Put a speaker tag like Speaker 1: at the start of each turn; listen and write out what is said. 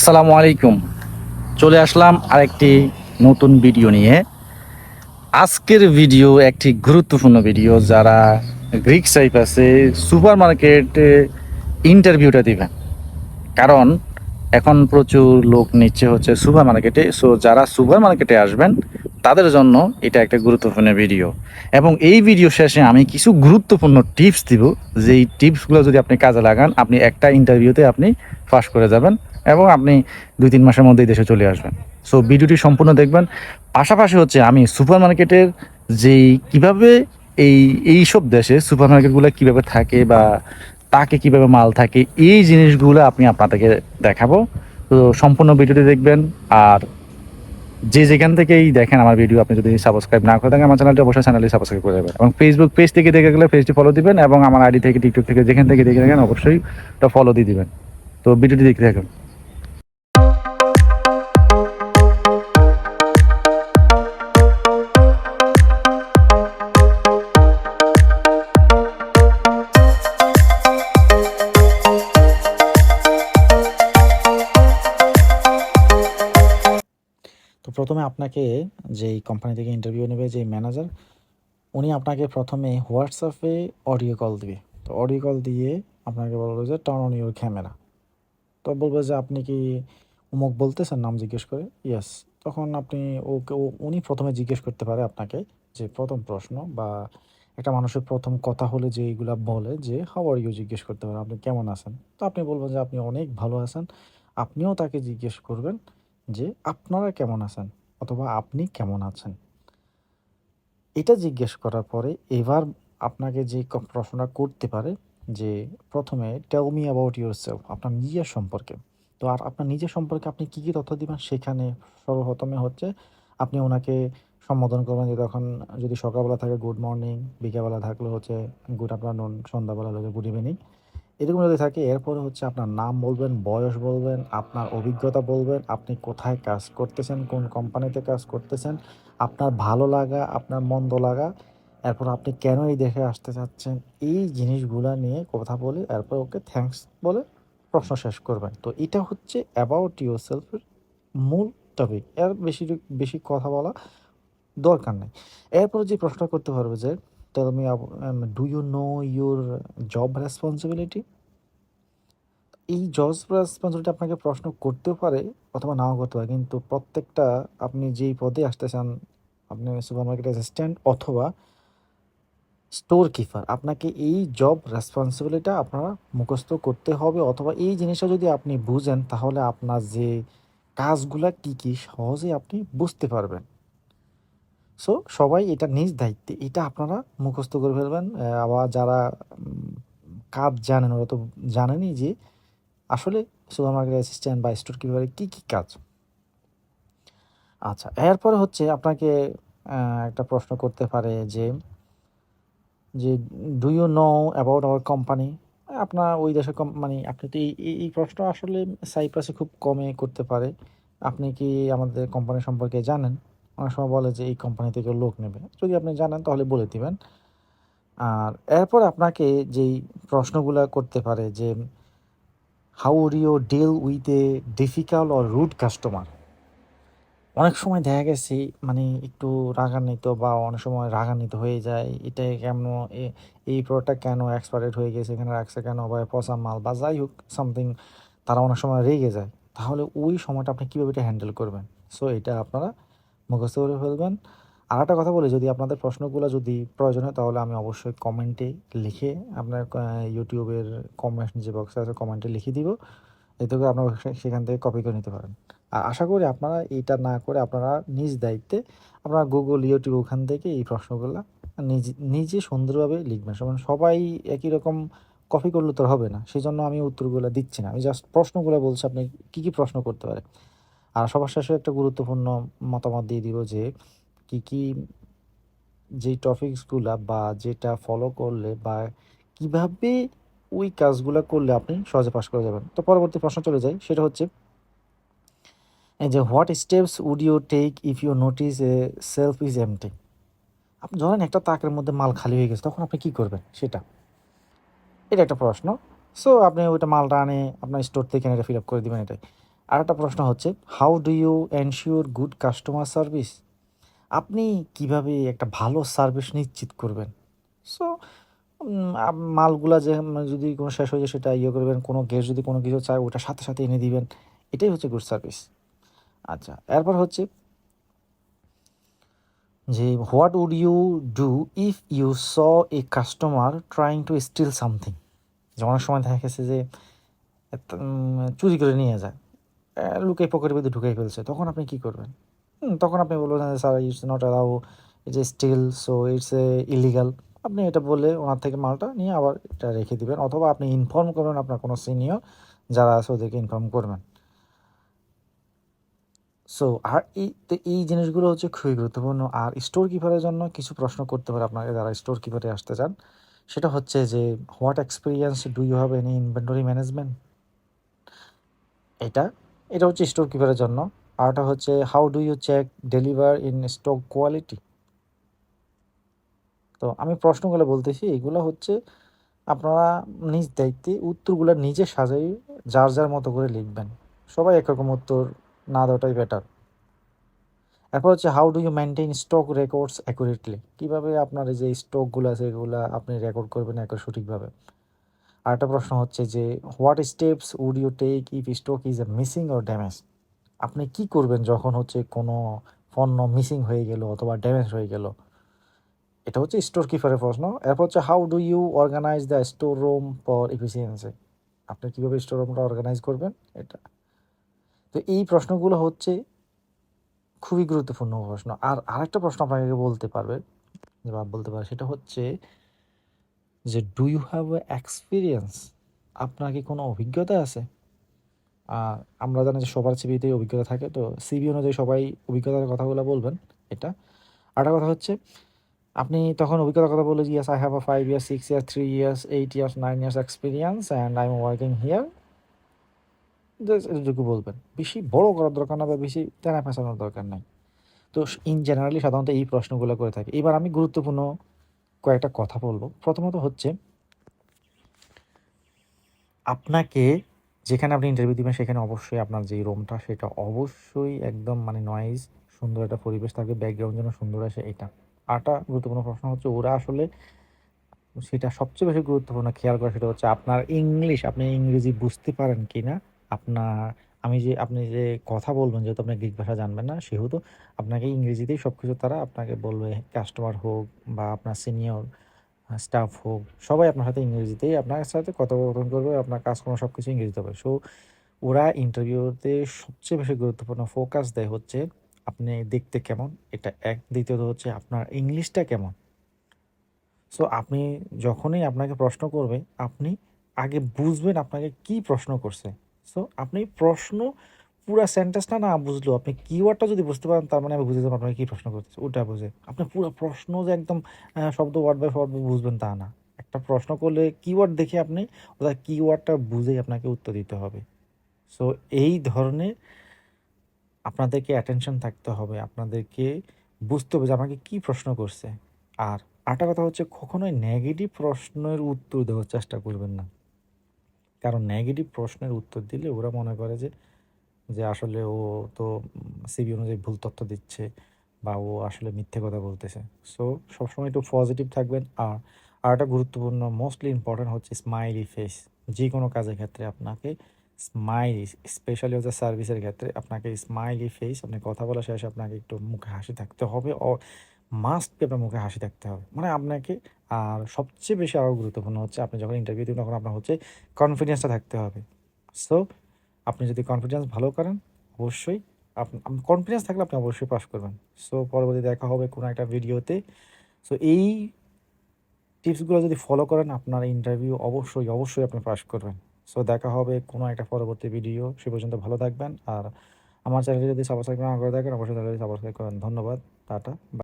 Speaker 1: আসসালামু আলাইকুম। চলে আসলাম আরেকটি নতুন ভিডিও নিয়ে। আজকের ভিডিও একটি গুরুত্বপূর্ণ ভিডিও, যারা গ্রিক সাইপাসে সুপার মার্কেটে ইন্টারভিউটা দিবেন। কারণ এখন প্রচুর লোক নিচ্ছে হচ্ছে সুপার মার্কেটে সো যারা সুপার মার্কেটে আসবেন, তাদের জন্য এটা একটা গুরুত্বপূর্ণ ভিডিও। এবং এই ভিডিও শেষে আমি কিছু গুরুত্বপূর্ণ টিপস দিব, যেই টিপসগুলো যদি আপনি কাজে লাগান, আপনি একটা ইন্টারভিউতে আপনি পাস করে যাবেন। এবং আপনি দুই, তিন মাসের মধ্যেই দেশে চলে আসবেন। সো ভিডিওটি সম্পূর্ণ দেখবেন। পাশাপাশি হচ্ছে আমি সুপার মার্কেটের যেই কীভাবে এই এই সব দেশে সুপার মার্কেটগুলো কীভাবে থাকে বা তাকে কীভাবে মাল থাকে, এই জিনিসগুলো আপনি আপনাদেরকে দেখাবো। তো, সম্পূর্ণ ভিডিওটি দেখবেন। আর যে যেখান থেকেই দেখেন আমার ভিডিও, আপনি যদি সাবস্ক্রাইব না করে থাকেন, আমার চ্যানেলটি অবশ্যই চ্যানেলটি সাবস্ক্রাইব করে দেবেন। এবং ফেসবুক পেজ থেকে দেখে গেলে পেজটি ফলো দিবেন এবং আমার আইডি থেকে টিকটক থেকে যেখান থেকে দেখে থাকেন, অবশ্যই ওটা ফলো দিয়ে দিবেন। তো, ভিডিওটি দেখতে থাকুন।
Speaker 2: প্রথমে আপনাকে যেই কোম্পানি থেকে ইন্টারভিউ নেবে যে ম্যানেজার উনি আপনাকে প্রথমে হোয়াটসঅ্যাপে অডিও কল দিবে। তো অডিও কল দিয়ে আপনাকে বলবে যে টার্ন অন ইউর ক্যামেরা তো বলবে যে, আপনি কি উমুক বলতেছেন নাম জিজ্ঞেস করে? ইয়েস তখন আপনি ওকে উনি প্রথমে জিজ্ঞেস করতে পারে আপনাকে যে, প্রথম প্রশ্ন বা একটা মানুষের প্রথম কথা হলে যে এইগুলা বলে যে হাউ আর ইউ জিজ্ঞেস করতে পারে, আপনি কেমন আছেন? তো আপনি বলবেন যে, আপনি অনেক ভালো আছেন। আপনিও তাকে জিজ্ঞেস করবেন যে, আপনারা কেমন আছেন? অথবা আপনি কেমন আছেন? এটা জিজ্ঞেস করার পরে এবার আপনাকে যে প্রশ্নটা করতে পারে যে প্রথমে tell me about yourself আপনার নিজের সম্পর্কে। তো আর আপনার নিজের সম্পর্কে আপনি কী কী তথ্য দিবেন সেখানে সর্বপ্রথমে হচ্ছে আপনি ওনাকে সম্বোধন করবেন যে তখন যদি সকালবেলা থাকে গুড মর্নিং বিকেলবেলা থাকলে হচ্ছে গুড আফটারনুন সন্ধ্যাবেলা হলে গুড ইভিনিং এরকম যদি থাকে, এরপরে হচ্ছে আপনার নাম বলবেন, বয়স বলবেন, আপনার অভিজ্ঞতা বলবেন, আপনি কোথায় কাজ করতেছেন, কোন কোম্পানিতে কাজ করতেছেন, আপনার ভালো লাগা, আপনার মন্দ লাগা, এরপর আপনি কেন এই দেখে আসতে চাচ্ছেন, এই জিনিসগুলা নিয়ে কথা বলে, এরপর ওকে থ্যাঙ্কস বলে প্রশ্ন শেষ করবেন। তো এটা হচ্ছে অ্যাবাউট ইউর সেলফের মূল টপিক এর বেশি বেশি কথা বলা দরকার নেই। এরপর যে প্রশ্ন করতে পারবে যে tell me do you know your job responsibility এই জব রেসপন্সিবিলিটি আপনাকে প্রশ্ন করতেও পারে অথবা নাও করতে পারে, কিন্তু প্রত্যেকটা আপনি যেই পদে আসতে চান, আপনি সুপার মার্কেট অ্যাসিস্ট্যান্ট অথবা স্টোর কিপার আপনাকে এই জব রেসপন্সিবিলিটিটা আপনারা মুখস্থ করতে হবে অথবা এই জিনিসটা যদি আপনি বুঝেন, তাহলে আপনার যে কাজগুলা কী কী সহজে আপনি বুঝতে পারবেন। সো সবাই এটা নিজ দায়িত্বে। এটা আপনারা মুখস্থ করে ফেলবেন। আবার যারা কাজ জানেন, ওরা তো জানেনই যে আসলে সুপার মার্কেট অ্যাসিস্ট্যান্ট বা স্টোর কিপারের কী কী কাজ। আচ্ছা এরপরে হচ্ছে আপনাকে একটা প্রশ্ন করতে পারে যে যে do you know about our company আপনার ওই দেশের কোম্পানি আপনি তো এই- এই প্রশ্ন আসলে সাইপ্রাসে খুব কমে করতে পারে। আপনি কি আমাদের কোম্পানি সম্পর্কে জানেন? অনেক সময় বলে যে এই কোম্পানি থেকে লোক নেবে। যদি আপনি জানেন তাহলে বলে দিবেন। আর এরপর আপনাকে যেই প্রশ্নগুলো করতে পারে যে how you deal with a difficult or rude customer অনেক সময় দেখা গেছে মানে একটু রাগান্বিত বা অনেক সময় রাগান্বিত হয়ে যায়, এটা কেন এ- এই প্রোডাক্টটা কেন এক্সপায়ার্ড হয়ে গেছে, এখানে রাখছে কেন বা পচা মাল বা যাই হোক সামথিং তারা অনেক সময় রেগে যায়। তাহলে ওই সময়টা আপনি কীভাবে এটা হ্যান্ডেল করবেন? সো এটা আপনারা মুখস্থ করে ফেলবেন। আর একটা কথা বলি, যদি আপনাদের প্রশ্নগুলো যদি প্রয়োজন হয়, তাহলে আমি অবশ্যই কমেন্টে লিখে আপনার ইউটিউবের কমেন্ট যে বক্সে আছে, কমেন্টে লিখে দিব। এতে করে আপনারা সেখান থেকে কপি করে নিতে পারেন। আর আশা করি আপনারা এটা না করে আপনারা নিজ দায়িত্বে আপনারা গুগল ইউটিউব ওখান থেকে এই প্রশ্নগুলো নিজে নিজে সুন্দরভাবে লিখবেন। সমান সবাই একই রকম কপি করলে তো হবে না। সেই জন্য আমি উত্তরগুলো দিচ্ছি না। আমি জাস্ট প্রশ্নগুলো বলছি, আপনি কী কী প্রশ্ন করতে পারে আর সবার শেষে একটা গুরুত্বপূর্ণ মতামত দিয়ে দিব যে, কী কী যেই টপিকসগুলা বা যেটা ফলো করলে বা কীভাবে ওই কাজগুলো করলে আপনি সহজে পাশ করে যাবেন। তো পরবর্তী প্রশ্ন চলে যাই, সেটা হচ্ছে যে what steps would you take if you notice a shelf is empty আপনি ধরেন একটা তাকের মধ্যে মাল খালি হয়ে গেছে, তখন আপনি কী করবেন সেটা? এটা একটা প্রশ্ন। সো আপনি ওইটা মালটা আনে, আপনার স্টোর থেকে এটা ফিল আপ করে দিবেন এটাই। আর একটা প্রশ্ন হচ্ছে how do you ensure good customer service আপনি কীভাবে একটা ভালো সার্ভিস নিশ্চিত করবেন? সো মালগুলা যে যদি কোনো শেষ হয়ে যায় সেটা ইয়ে করবেন, কোনো গেস্ট যদি কোনো কিছু চায় ওটা সাথে সাথে এনে দিবেন, এটাই হচ্ছে গুড সার্ভিস আচ্ছা এরপর হচ্ছে, যে what would you do if you saw a customer trying to steal something যে অনেক সময় দেখা গেছে যে চুরি করে নিয়ে যায়। লুকাই পকেটের মধ্যে ঢুকাই ফেলছে। তখন আপনি কি করবেন? তখন আপনি বলবেন sir it's not allow it's steal so it's a illegal আপনি এটা বলে ওনার থেকে মালটা নিয়ে আবার এটা রেখে দিবেন, অথবা আপনি ইনফর্ম করবেন আপনার কোনো সিনিয়র যারা আছে ওদেরকে ইনফর্ম করবেন। সো আর এই এই জিনিসগুলো হচ্ছে খুবই গুরুত্বপূর্ণ। আর স্টোর কিপারের জন্য কিছু প্রশ্ন করতে পারে আপনাকে যারা স্টোর কিপারে আসতে চান। সেটা হচ্ছে যে what experience do you have any inventory management এটা এটা হচ্ছে স্টোর কিপারের জন্য। আরটা হচ্ছে how do you check deliver in stock quality তো আমি প্রশ্নগুলো বলতেছি, এগুলো হচ্ছে আপনারা নিজ দায়িত্বে উত্তরগুলো নিজে সাজাই, যার যার মতো করে লিখবেন। সবাই একরকম উত্তর না দেওয়াটাই বেটার এরপর হচ্ছে how do you maintain stock records accurately কীভাবে আপনার যে স্টকগুলো আছে, এগুলো আপনি রেকর্ড করবেন সঠিকভাবে? আর একটা প্রশ্ন হচ্ছে যে what steps would you take if stock is a missing or damage আপনি কি করবেন যখন হচ্ছে কোনো পণ্য মিসিং হয়ে গেল অথবা ড্যামেজ হয়ে গেল? এটা হচ্ছে স্টোর কিপারের প্রশ্ন। এরপর হচ্ছে how do you organize the store room for efficiency আপনি কীভাবে স্টোর রুমটা অর্গানাইজ করবেন? এটা। তো এই প্রশ্নগুলো হচ্ছে খুবই গুরুত্বপূর্ণ প্রশ্ন। আর আরেকটা প্রশ্ন আপনাকে বলতে পারবে, বা বলতে পারে, সেটা হচ্ছে যে do you have a experience আপনার কি কোনো অভিজ্ঞতা আছে? আর আমরা জানি যে সবার সিভিতেই অভিজ্ঞতা থাকে, তো সিবি অনুযায়ী সবাই অভিজ্ঞতার কথাগুলো বলবেন এটা। আরেকটা কথা হচ্ছে, আপনি তখন অভিজ্ঞতার কথা বলে yes I have a five years six years three years eight years nine years experience and I am working here এটুকু বলবেন। বেশি বড় করার দরকার না বা বেশি টানা ফেঁচানোর দরকার নাই। তো ইন জেনারেলি সাধারণত এই প্রশ্নগুলো করে থাকে। এবার আমি গুরুত্বপূর্ণ কয়েকটা কথা বলব। প্রথমত হচ্ছে, আপনাকে যেখানে আপনি ইন্টারভিউ দিবেন, সেখানে অবশ্যই আপনার যে রুমটা সেটা অবশ্যই একদম মানে নয়েজ সুন্দর একটা পরিবেশ থাকবে ব্যাকগ্রাউন্ড যেন সুন্দর আসে এটা। আরটা গুরুত্বপূর্ণ প্রশ্ন হচ্ছে, ওরা আসলে সেটা সবচেয়ে বেশি গুরুত্বপূর্ণ খেয়াল করা, সেটা হচ্ছে আপনার ইংলিশ আপনি ইংরেজি বুঝতে পারেন কি না আপনার আমি যে আপনি যে কথা বলবেন, যেহেতু আপনি গ্রিক ভাষা জানবেন না, সেহেতু আপনাকে ইংরেজিতেই সব কিছু তারা আপনাকে বলবে কাস্টমার হোক বা আপনার সিনিয়র স্টাফ হোক, সবাই আপনার সাথে ইংরেজিতেই আপনার সাথে কথোপকথন করবে, আপনার কাজকর্ম সব কিছু ইংরেজিতে হবে। সো ওরা ইন্টারভিউতে সবচেয়ে বেশি গুরুত্বপূর্ণ ফোকাস দেয় হচ্ছে আপনি দেখতে কেমন? এটা এক। দ্বিতীয়ত হচ্ছে আপনার ইংলিশটা কেমন? সো আপনি যখনই আপনাকে প্রশ্ন করবে, আপনি আগে বুঝবেন আপনাকে কি প্রশ্ন করছে। সো আপনি প্রশ্ন, পুরো সেন্টেন্সটা না বুঝলো আপনি কিওয়ার্ডটা যদি বুঝতে পারেন, তার মানে আমি বুঝে যাব আপনাকে কী প্রশ্ন করতেছে, ওটা বুঝে। আপনি পুরো প্রশ্ন যে একদম শব্দ ওয়ার্ড বাই ওয়ার্ড বুঝবেন তা না। একটা প্রশ্ন করলে কিওয়ার্ড দেখে আপনি, ওটা কিওয়ার্ডটা বুঝেই আপনাকে উত্তর দিতে হবে। সো এই ধরনের আপনাদেরকে অ্যাটেনশন থাকতে হবে, আপনাদেরকে বুঝতে হবে যে আমাকে কী প্রশ্ন করছে। আর আরেকটা কথা হচ্ছে, কখনোই নেগেটিভ প্রশ্নের উত্তর দেওয়ার চেষ্টা করবেন না। কারণ নেগেটিভ প্রশ্নের উত্তর দিলে ওরা মনে করে যে যে আসলে ও তো সিবি অনুযায়ী ভুল তথ্য দিচ্ছে বা ও আসলে মিথ্যে কথা বলতেছে। সো সবসময় একটু পজিটিভ থাকবেন। আর আর একটা গুরুত্বপূর্ণ মোস্টলি ইম্পর্ট্যান্ট হচ্ছে স্মাইলি ফেস যে কোনো কাজের ক্ষেত্রে আপনাকে স্মাইলি স্পেশালি হচ্ছে সার্ভিসের ক্ষেত্রে আপনাকে স্মাইলি ফেস আপনি কথা বলা শেষে আপনাকে একটু মুখে হাসি থাকতে হবে। মাস্ট আপনার মুখে হাসি থাকতে হবে। মানে আপনাকে আর সবচেয়ে বেশি আরও গুরুত্বপূর্ণ হচ্ছে আপনি যখন ইন্টারভিউ দিন তখন আপনার হচ্ছে কনফিডেন্সটা থাকতে হবে। সো আপনি যদি কনফিডেন্স ভালো করেন, অবশ্যই আপনি কনফিডেন্স থাকলে আপনি অবশ্যই পাস করবেন। সো পরবর্তী দেখা হবে কোনো একটা ভিডিওতে সো এই টিপসগুলো যদি ফলো করেন, আপনার ইন্টারভিউ অবশ্যই অবশ্যই আপনি পাস করবেন। সো দেখা হবে কোনো একটা পরবর্তী ভিডিও সে পর্যন্ত ভালো থাকবেন। আর আমার চ্যানেলে যদি সাবস্ক্রাইব না করে থাকেন, অবশ্যই তাহলে সাবস্ক্রাইব করেন ধন্যবাদ। টাটা।